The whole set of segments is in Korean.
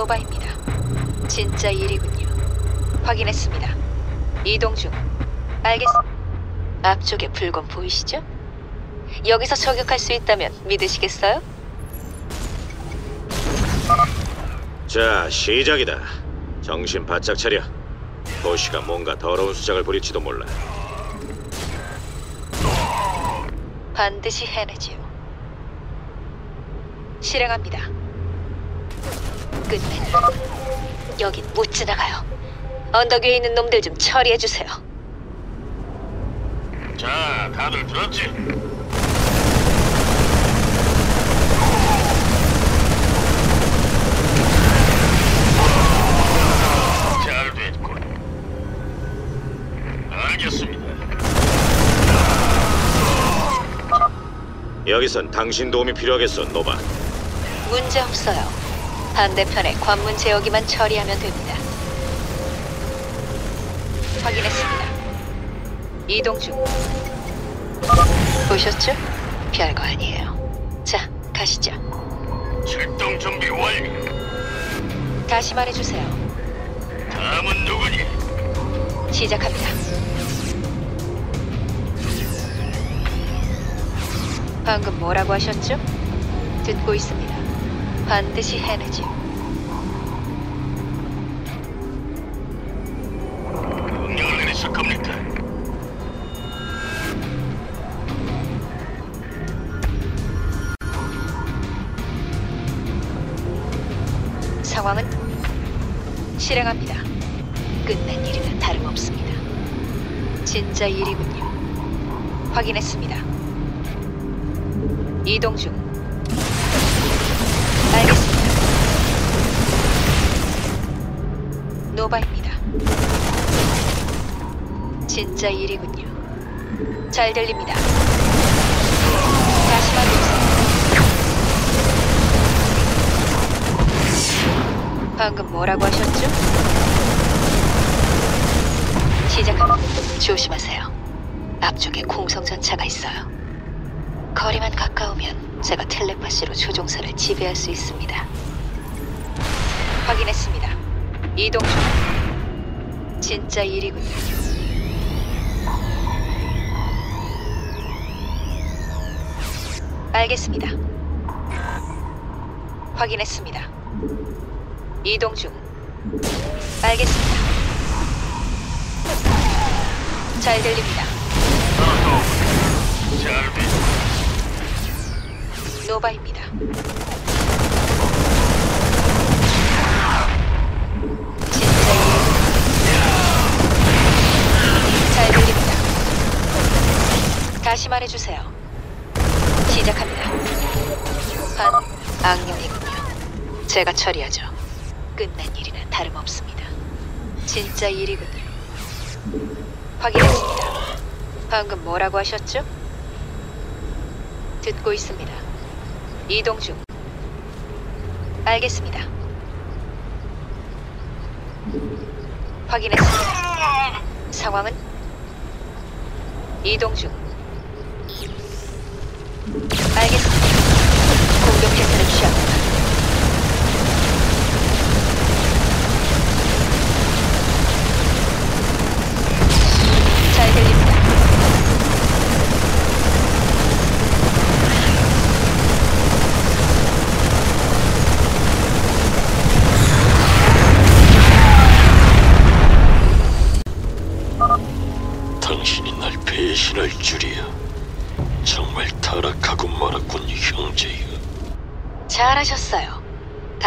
노바입니다. 진짜 일이군요. 확인했습니다. 이동 중. 알겠. 앞쪽에 불건 보이시죠? 여기서 저격할 수 있다면 믿으시겠어요? 자, 시작이다. 정신 바짝 차려. 도시가 뭔가 더러운 수작을 부릴지도 몰라. 반드시 해내지요. 실행합니다. 끝내. 여긴 못 지나가요. 언덕 위에 있는 놈들 좀 처리해 주세요. 자, 다들 들었지? 잘 됐군. 알겠습니다. 여기선 당신 도움이 필요하겠어, 노바. 문제 없어요. 반대편에 관문 제어기만 처리하면 됩니다. 확인했습니다. 이동 중. 보셨죠? 별거 아니에요. 자, 가시죠. 출동 준비 완료. 다시 말해주세요. 다음은 누구니? 시작합니다. 방금 뭐라고 하셨죠? 듣고 있습니다. 반드시 해내지. 명령을 내리실 겁니까? 상황은 실행합니다. 끝난 일이나 다름없습니다. 진짜 일이군요. 확인했습니다. 이동 중. 알겠습니다. 노바입니다. 진짜 일이군요. 잘 들립니다. 다시 말해주세요. 방금 뭐라고 하셨죠? 시작합니다. 조심하세요. 앞쪽에 공성전차가 있어요. 거리만 가까우면 제가 텔레파시로 조종사를 지배할 수 있습니다. 확인했습니다. 이동 중. 진짜 일이군요. 알겠습니다. 확인했습니다. 이동 중. 알겠습니다. 잘 들립니다. 잘 됐. 노바입니다. 진짜 일. 잘 들립니다. 다시 말해주세요. 시작합니다. 반 악령이군요. 제가 처리하죠. 끝난 일이나 다름없습니다. 진짜 일이군요. 확인했습니다. 방금 뭐라고 하셨죠? 듣고 있습니다. 이동 중. 알겠습니다. 확인했습니다. 상황은 이동 중.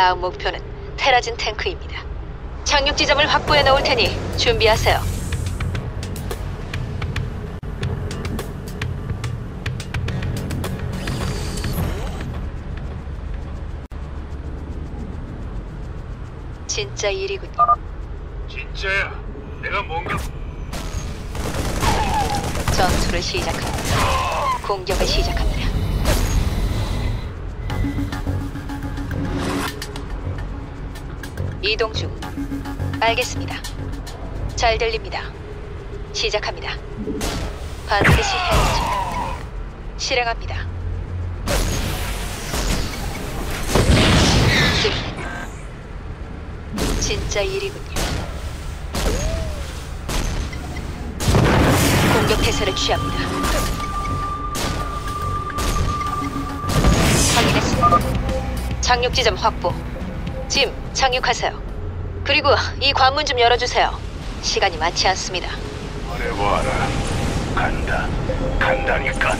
다음 목표는 테라진 탱크입니다. 착륙 지점을 확보해 놓을 테니 준비하세요. 진짜 일이군요. 진짜야. 내가 뭔가 전투를 시작합니다. 공격을 시작합니다. 이동 중. 알겠습니다. 잘 들립니다. 시작합니다. 반드시 해야죠. 실행합니다. 끝. 진짜 일이군요. 공격 태세를 취합니다. 확인했습니다. 착륙 지점 확보. 짐, 착륙하세요. 그리고 이 관문 좀 열어주세요. 시간이 많지 않습니다. 말해봐라. 간다. 간다니까.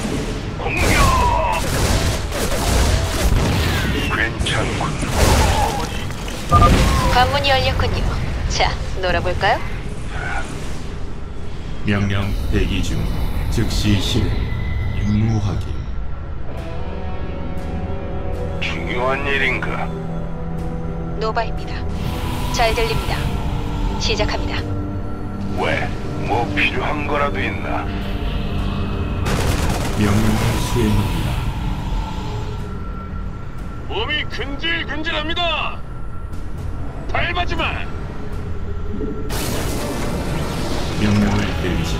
공격! 괜찮군. 관문이 열렸군요. 자, 놀아볼까요? 명령 대기 중 즉시 실행 임무 확인 중요한 일인가? 노바입니다. 잘 들립니다. 시작합니다. 왜? 뭐 필요한 거라도 있나? 명령을 수행합니다 몸이 근질근질합니다. 밟아지 마. 명령을 내리시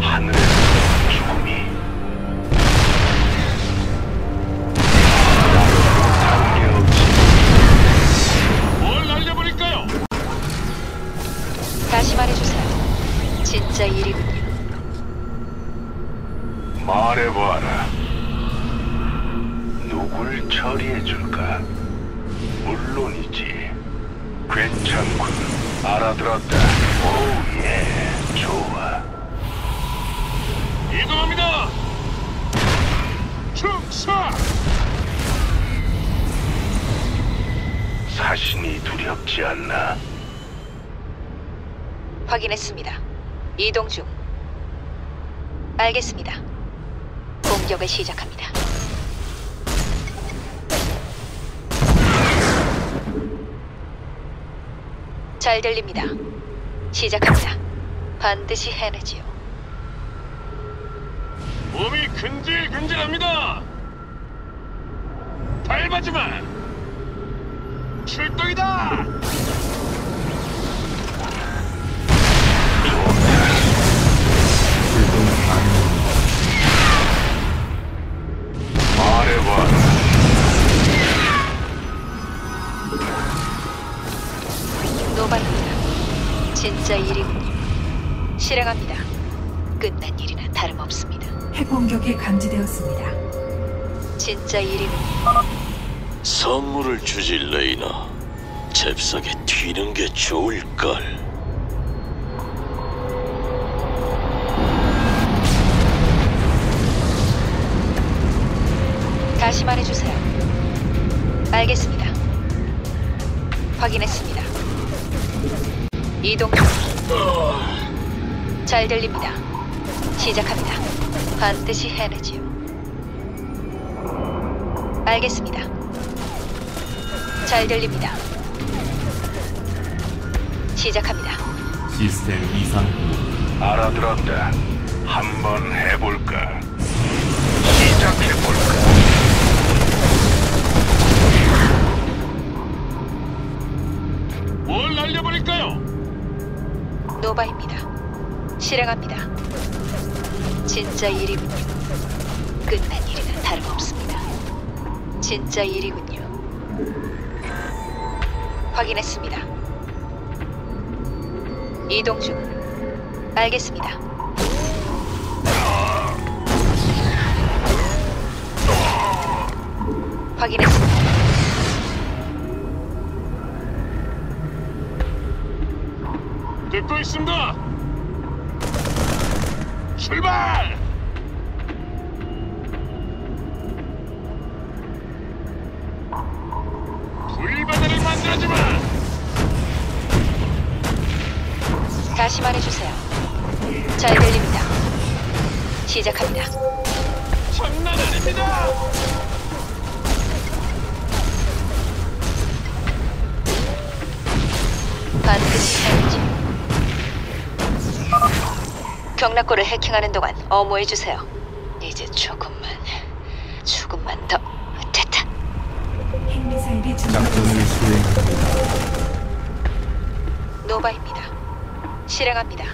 하늘에 누굴 처리해 줄까? 물론이지. 괜찮군. 알아들었다. 오, 예. 좋아. 이동합니다. 충사! 사신이 두렵지 않나? 확인했습니다. 이동 중. 알겠습니다. 공격을 시작합니다. 잘 들립니다. 시작합니다. 반드시 해내지요. 몸이 근질근질합니다. 마. 출동이다. 진짜 일이군요. 실행합니다. 끝난 일이나 다름없습니다. 핵공격이 감지되었습니다. 진짜 일이군요. 선물을 주지 레이나. 잽싸게 튀는 게 좋을걸. 다시 말해주세요. 알겠습니다. 확인했습니다. 이동 중. 잘 들립니다. 시작합니다. 반드시 해내지요. 알겠습니다. 잘 들립니다. 시작합니다. 시스템 이상 알아들었다. 한번 해볼까? 시작해볼까? 뭘 날려버릴까요? 노바입니다. 실행합니다. 진짜 일이군요. 끝난 일이나 다름없습니다. 진짜 일이군요. 확인했습니다. 이동 중. 알겠습니다. 확인했습니다. 있습니다. 출발! 불바다를 만들어지 마! 다시 말해주세요. 잘 들립니다. 시작합니다. 장난 아닙니다! 반드시 해야지. 경락고를 해킹하는 동안 어모해 주세요. 이제 조금만, 조금만 더 됐다. 핵미사일이 작전을. 수행합니다 노바입니다. 실행합니다.